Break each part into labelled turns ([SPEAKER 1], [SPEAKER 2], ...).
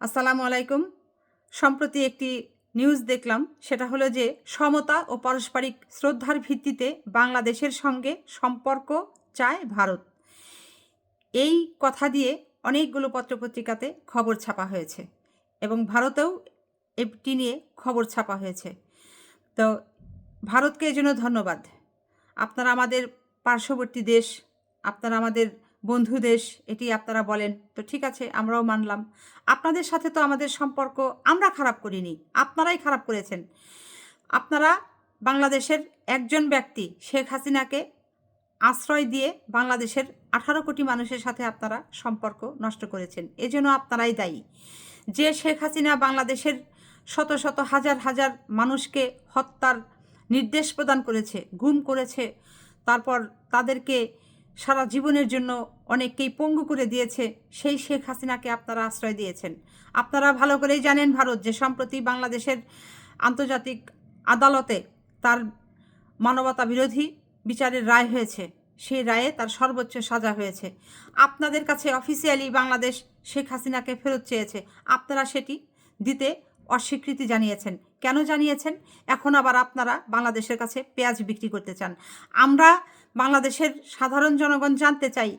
[SPEAKER 1] আসসালামু আলাইকুম। সম্প্রতি একটি নিউজ দেখলাম, সেটা হলো যে সমতা ও পারস্পরিক শ্রদ্ধার ভিত্তিতে বাংলাদেশের সঙ্গে সম্পর্ক চায় ভারত। এই কথা দিয়ে অনেকগুলো পত্রপত্রিকাতে খবর ছাপা হয়েছে এবং ভারতেও এটি নিয়ে খবর ছাপা হয়েছে। তো ভারতকে এই জন্য ধন্যবাদ। আপনারা আমাদের পার্শ্ববর্তী দেশ, আপনারা আমাদের বন্ধু দেশ, এটি আপনারা বলেন। তো ঠিক আছে, আমরাও মানলাম। আপনাদের সাথে তো আমাদের সম্পর্ক আমরা খারাপ করিনি, আপনারাই খারাপ করেছেন। আপনারা বাংলাদেশের একজন ব্যক্তি, শেখ হাসিনাকে আশ্রয় দিয়ে বাংলাদেশের আঠারো কোটি মানুষের সাথে আপনারা সম্পর্ক নষ্ট করেছেন। এজন্য আপনারাই দায়ী। যে শেখ হাসিনা বাংলাদেশের শত শত হাজার হাজার মানুষকে হত্যার নির্দেশ প্রদান করেছে, গুম করেছে, তারপর তাদেরকে সারা জীবনের জন্য অনেককেই পঙ্গু করে দিয়েছে সেই শেখ হাসিনাকে আপনারা আশ্রয় দিয়েছেন। আপনারা ভালো করেই জানেন ভারত যে সম্প্রতি বাংলাদেশের আন্তর্জাতিক আদালতে তার মানবতা বিরোধী বিচারের রায় হয়েছে। সেই রায়ে তার সর্বোচ্চ সাজা হয়েছে। আপনাদের কাছে অফিসিয়ালি বাংলাদেশ শেখ হাসিনাকে ফেরত চেয়েছে। আপনারা সেটি দিতে অস্বীকৃতি জানিয়েছেন। কেন জানিয়েছেন? এখন আবার আপনারা বাংলাদেশের কাছে পেঁয়াজ বিক্রি করতে চান। আমরা বাংলাদেশের সাধারণ জনগণ জানতে চাই,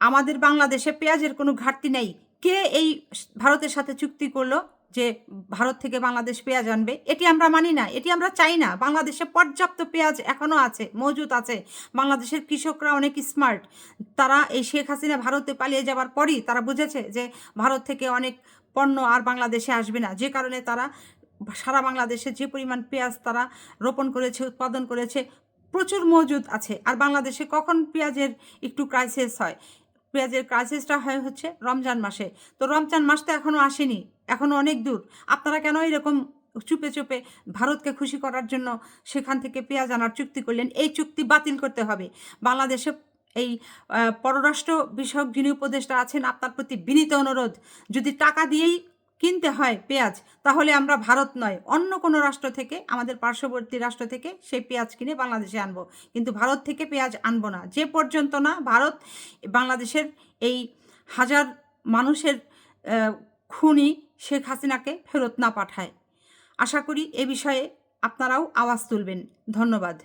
[SPEAKER 1] আমাদের বাংলাদেশে পেঁয়াজের কোনো ঘাটতি নেই। কে এই ভারতের সাথে চুক্তি করল? যে ভারত থেকে বাংলাদেশ পেঁয়াজ আনবে, এটি আমরা মানি না, এটি আমরা চাই না। বাংলাদেশে পর্যাপ্ত পেঁয়াজ এখনও আছে মজুদ আছে। বাংলাদেশের কৃষকরা অনেক স্মার্ট তারা এই শেখ হাসিনা ভারতে পালিয়ে যাওয়ার পরই তারা বুঝেছে যে ভারত থেকে অনেক পণ্য আর বাংলাদেশে আসবে না। যে কারণে তারা সারা বাংলাদেশে যে পরিমাণ পেঁয়াজ তারা রোপণ করেছে, উৎপাদন করেছে, প্রচুর মজুদ আছে। আর বাংলাদেশে কখন পেঁয়াজের একটু ক্রাইসিস হয়? পেঁয়াজের ক্রাইসিসটা হয় হচ্ছে রমজান মাসে। তো রমজান মাস তো এখনও আসেনি। এখনও অনেক দূর। আপনারা কেন এরকম চুপে চুপে ভারতকে খুশি করার জন্য সেখান থেকে পেঁয়াজ আনার চুক্তি করলেন? এই চুক্তি বাতিল করতে হবে। বাংলাদেশে এই পররাষ্ট্র বিষয়ক যিনি উপদেষ্টা আছেন, আপনার প্রতি বিনীত অনুরোধ, যদি টাকা দিয়েই কিনতে হয় পেঁয়াজ, তাহলে আমরা ভারত নয়, অন্য কোনো রাষ্ট্র থেকে, আমাদের পার্শ্ববর্তী রাষ্ট্র থেকে সেই পেঁয়াজ কিনে বাংলাদেশে আনব। কিন্তু ভারত থেকে পেঁয়াজ আনব না। যে পর্যন্ত না ভারত বাংলাদেশের এই হাজার মানুষের খুনি শেখ হাসিনাকে ফেরত না পাঠায়। আশা করি এ বিষয়ে আপনারাও আওয়াজ তুলবেন। ধন্যবাদ।